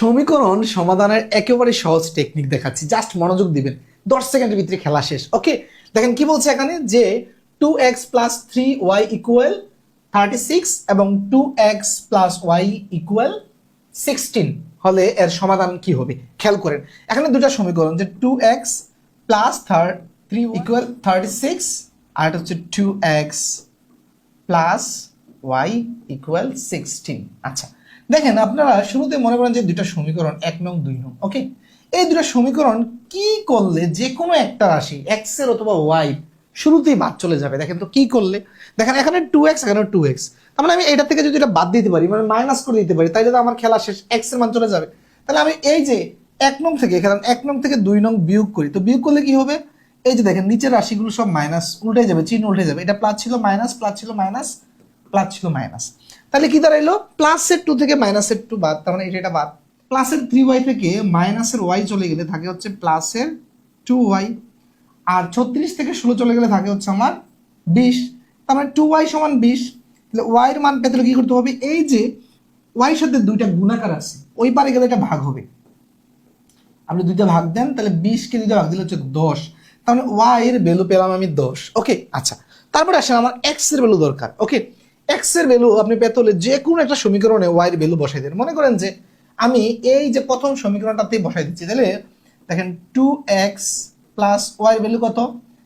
সমীকরণ সমাধানের একেবারে সহজ টেকনিক দেখাচ্ছি। জাস্ট মনোযোগ দিবেন। দশ সেকেন্ডের ভিতরে খেলা শেষ। ওকে দেখেন কি বলছে এখানে? যে two x plus three y equal thirty six এবং two x plus y equal sixteen হলে এর সমাধান কি হবে? খেয়াল করেন। এখানে দুটা সমীকরণ যে two x plus third three equal thirty six আর এটা হচ্ছে two x plus y equal sixteen আচ্ছা দেখেন, আপনারা শুরুতে মনে করেন যে দুটো সমীকরণ, এক নং, দুই নং, ওকে? এই দুটো সমীকরণ কি করলে যে কোনো একটা রাশি এক্সের অথবা ওয়াই শুরুতেই বাদ চলে যাবে। দেখেন তো কি করলে? দেখেন, এখানে টু এক্স এখানে টু এক্স তার মানে আমি এটা থেকে যদি এটা বাদ দিতে পারি মানে মাইনাস করে দিতে পারি, তাইলে তো আমার খেলা শেষ এক্সের মান চলে যাবে। তাহলে আমি এই যে এক নং থেকে, এখানে এক নং থেকে দুই নং বিয়োগ করি, তো বিয়োগ করলে কি হবে? এই যে দেখেন, নিচের রাশিগুলো সব মাইনাস উল্টে যাবে, চিহ্ন উল্টে যাবে। এটা প্লাস ছিল মাইনাস প্লাস ছিল মাইনাস প্লাস ছিল মাইনাস। তাহলে কি দাঁড়াইলো? প্লাসের টু থেকে মাইনাসের টু বাদ, তার মানে এটা এটা বাদ। প্লাসের থ্রি ওয়াই থেকে মাইনাসের ওয়াই চলে গেলে থাকে হচ্ছে প্লাসের টু ওয়াই আর ছত্রিশ থেকে ষোলো চলে গেলে থাকে হচ্ছে আমার বিশ। তার মানে টু ওয়াই সমান বিশ। তাহলে ওয়াইয়ের মান পেতে কি করতে হবে? এই যে ওয়াই সাথে দুইটা গুণাকার আছে, ওই পারে গেলে এটা ভাগ হবে। আপনি দুইটা ভাগ দেন, তাহলে বিশকে দুইটা ভাগ দিলে হচ্ছে দশ। তার মানে ওয়াই এর ভ্যালু পেলাম আমি দশ। ওকে আচ্ছা। তারপরে আসেন আমার এক্সের ভ্যালু দরকার। ওকে এক্সের ভ্যালু আপনি পেতে হলে যে কোনো একটা সমীকরণে ওয়াই এর ভ্যালু বসাই দেন। মনে করেন যে আমি এই যে প্রথম সমীকরণটাতেই বসাই দিচ্ছি, তাহলে দেখেন two x plus y value কত?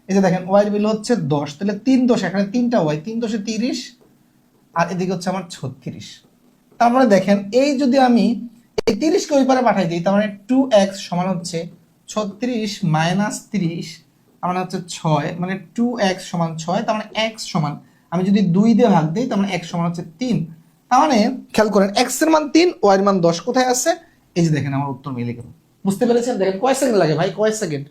এই যে দেখেন ওয়াই ভ্যালু হচ্ছে দশ, তাহলে তিন দশ, এখানে তিনটা ওয়াই তিন দশে তিরিশ, আর এদিকে হচ্ছে আমার ছত্রিশ। তার মানে দেখেন এই যদি আমি এই তিরিশকে ওই পারে পাঠাই দিই, তার মানে টু এক্স সমান হচ্ছে ছত্রিশ মাইনাস তিরিশ, তার মানে হচ্ছে ছয় মানে টু এক্স সমান ছয়, তার মানে এক্স সমান আমি যদি দুই দিয়ে ভাগ দিই, তার মানে এক্স সমান হচ্ছে তিন। তার মানে খেয়াল করেন এক্সের মান তিন ওয়াই এর মান দশ কোথায় আছে? এই যে দেখেন, আমার উত্তর মিলে গেল। বুঝতে পেরেছেন? দেখেন, কয় সেকেন্ড লাগে ভাই? কয় সেকেন্ড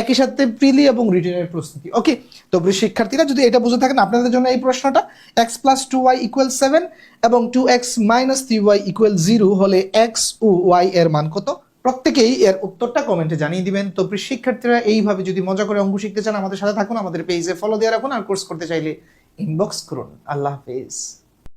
একই সাথে প্রিলি এবং রিটেনের প্রস্তুতি। ওকে তো শিক্ষার্থীরা, যদি এটা বুঝে থাকেন, আপনাদের জন্য এই প্রশ্নটা x plus two y equal seven এবং two x minus three y equal zero হলে এক্স ও ওয়াই এর মান কত? প্রত্যেকেই এর উত্তরটা কমেন্টে জানিয়ে দিবেন। তো শিক্ষার্থীরা, এইভাবে যদি মজা করে অঙ্ক শিখতে চান, আমাদের সাথে থাকুন, আমাদের পেজে ফলো দিয়ে রাখুন, আর কোর্স করতে চাইলে ইনবক্স করুন। আল্লাহ হাফেজ।